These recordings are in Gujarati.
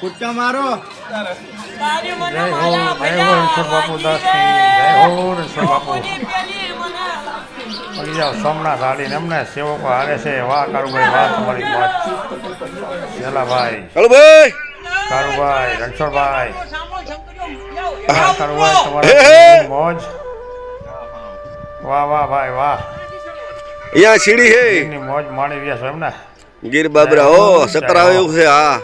કૂદકા મારો. જય હો જય હો ઈશ્વર બાપુ દાસ જય હો ઈશ્વર બાપુ પડી જાઓ સોમનાથ હાડીને એમને સેવકો હારે છે વાહ કારુભાઈ વાહ તમારી વાત. શેલાભાઈ ચાલો ભાઈ કારુભાઈ! રણછોડભાઈ. કારુભાઈ હે, મોજ. વાહ વાહ ભાઈ વાહ. અહીંયા સીડી હે. મોજ માણી રહ્યા છો એમને. ગીર બાબરા હો સતરાવ એવું છે હા.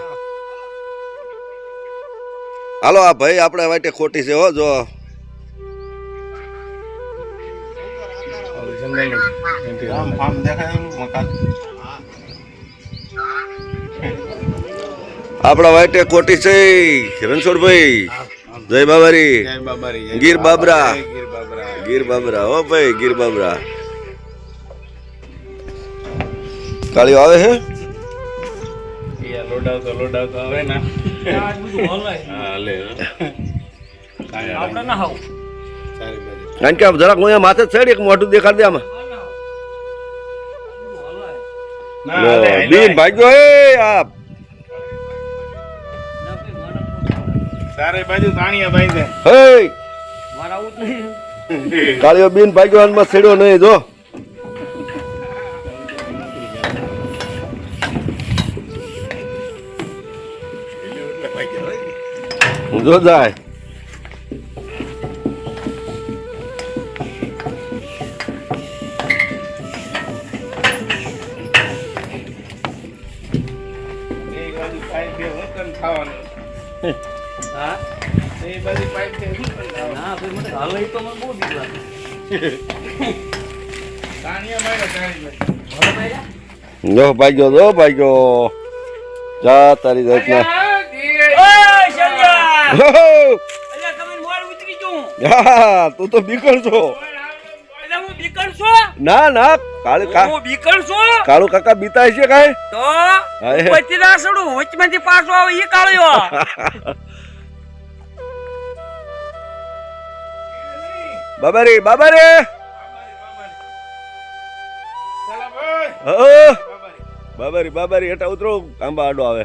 હાલો આ ભાઈ આપણે વાટે ખોટી છે હો જો. આમ આમ દેખાય એમ મકાન? આપણા વાટે ખોટી છે રણછોડભાઈ. જય બાબારી. જય બાબારી ગીર બાબરા. ગીર બાબરા. હો ભાઈ ગીર બાબરા. કાળીઓ આવે છે? લોડાવતો લોડાવતો આવે ને. આ બધું હલાય. હા લે આપણે ના હાવ. કારણ કે જરાક હું માથે ચડી એક મોઢું દેખાડ દે આમાં. બીન ભાગ્યો હે આપ. સારી બાજુ તાણીયા ભાઈ છે હે મારે આવું નહીં. કાળીઓ બીન ભાગ્યો આનમાં છેડ્યો નહીં જો જો જાય હા? એ બાજુ પાઇપ છે ના ભાઈ, મને તો બહુ લાગે. જો ભાગ્યો જો ભાગ્યો જા તારી જાતના! હો! અલ્યા, તમે મોર ઉતરી ગયું. હા તું તો બીકણ છો? ના ના કાળુ કા બીકણ છું? કાળુ કાકા બીતાય છે કાંઈ તો પછી. ના સડું, વચમાંથી પાછો આવે એ કાળ્યો બાબારી બાબારી બાબા રે બાબા બાબારી. બાબા રે હેઠા ઉતરો આંબા આડો આવે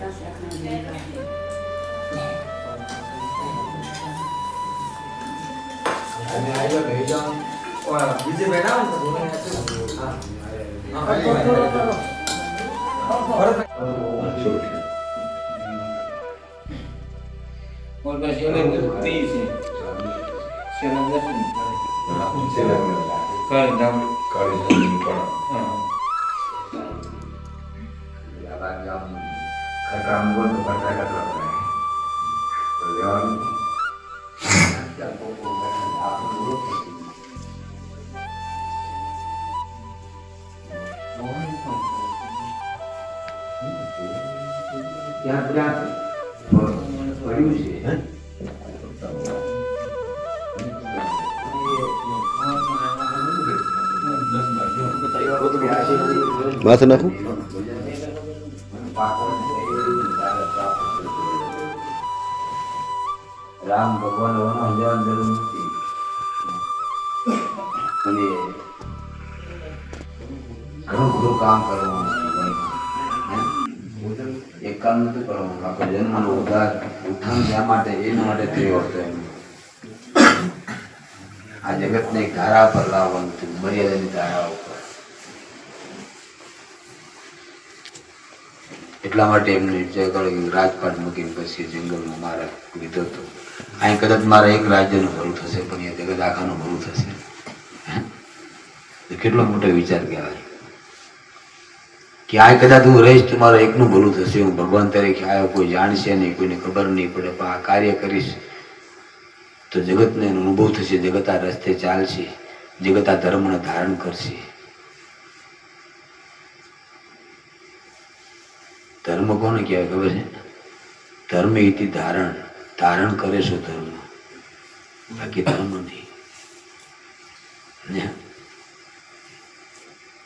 ta sẽ không đi Hãy subscribe cho. Kênh Ghiền Mì Gõ Để không bỏ lỡ những video hấp dẫn બાબારી ચાલ ભાઈ. હો હાલો, ભાઈ. હાલો હાલો માથે નાખું રામ ભગવાન હોવાનો સમજાવવાની જરૂર નથી. અને ઘણું બધું કામ કરવાનું એક કામ નથી કરવાનું. આખો જન્મનો ઉદ્ધાર ઉત્થાન શા માટે? એના માટે થયો હતો એમ આ જગતને ધારા પર લાવવાનું છે, મર્યાદાની ધારા ઉપર. એટલા માટે એમને રાજપાટ મૂકીને પછી જંગલમાં મારા લીધો હતો અહીં કદાચ મારા એક રાજ્યનું ભરું થશે, પણ એ જગત આખાનું ભરું થશે? એ કેટલો મોટો વિચાર કહેવાય. કે આ કદાચ હું રહીશ તો મારું એકનું ભલું થશે. હું ભગવાન તરીકે આવ્યો, કોઈ જાણશે નહીં, કોઈને ખબર નહીં પડે, પણ આ કાર્ય કરીશ તો જગતને અનુભવ થશે. જગત આ રસ્તે ચાલશે. જગત આ ધર્મને ધારણ કરશે. ધર્મ કોને કહેવાય ખબર છે? ધર્મ ઇતિ ધારણ ધારણ કરે છે ધર્મ. બાકી ધર્મ નહીં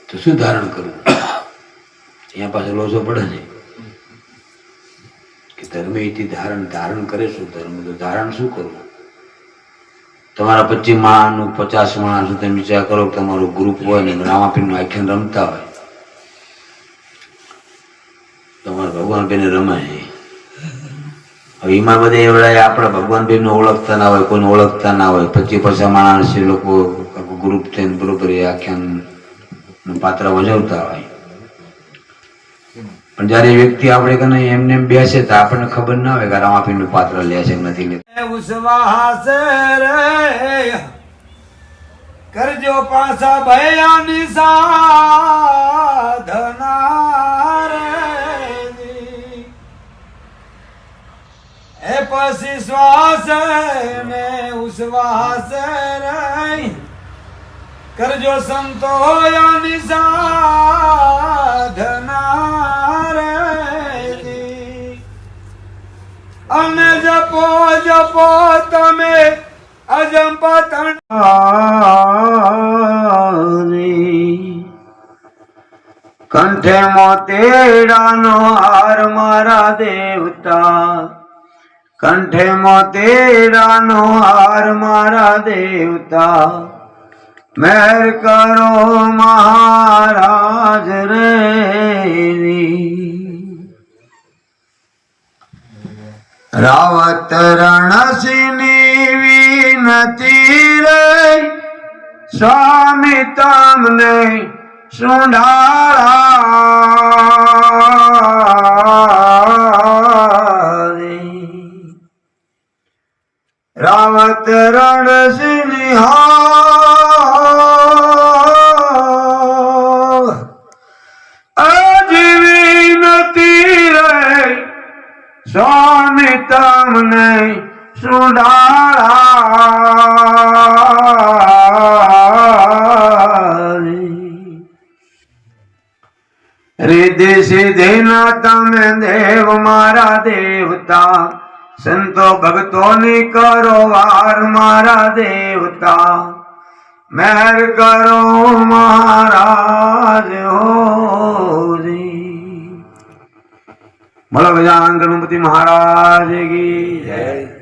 તો શું ધારણ કરવું? અહીંયા પાછો લોચો પડે છે. કે ધર્મ ઇતિ ધારણ ધારણ કરે શું ધર્મ. તો ધારણ શું કરવું? તમારા પચીસ માણસ પચાસ માણસ તમે વિચાર કરો તમારું ગ્રુપ હોય ને રામાપીરનું આખ્યાન રમતા હોય તમારા ભગવાન બેને રમે છે હવે એમાં બધા એવડા આપણે ભગવાન બેન ઓળખતા ના હોય, કોઈને ઓળખતા ના હોય. પછી પછી માણસ લોકો ગ્રુપ થઈને બરોબર એ આખ્યાન પાત્ર ભજવતા હોય. પણ જયારે વ્યક્તિ આપણે કને એમને એમ બેસે તો આપણને ખબર ના હોય કે રામાપીરનું પાત્ર લે છે નથી લે. કરજો પાછા ભયાની સાધના. એ પછી શ્વાસ ને ઉસવાસ રે કરજો સંતોયાની સાધના રે અને જપો જપો તમે અજંપ કંઠે મોતેડાનો હાર મારા દેવતા. કંઠે મોતેડાનો હાર મારા દેવતા. મેર કરો મહારાજ રે રાવત રણસિની વિનતી રે સ્વામી તમને સુંઢાળા રાવત રણ સિંહ અજીવી નથી રે, સ્વામી તમને સુડાળી રીતિ સિદ્ધિ ના તમે દેવ, મારા દેવતા સંતો ભક્તોની કરો વાર મારા દેવતા. મેર કરો મહારાજ હોરી. બોલો ગજાનન ગણપતિ મહારાજ કી જય.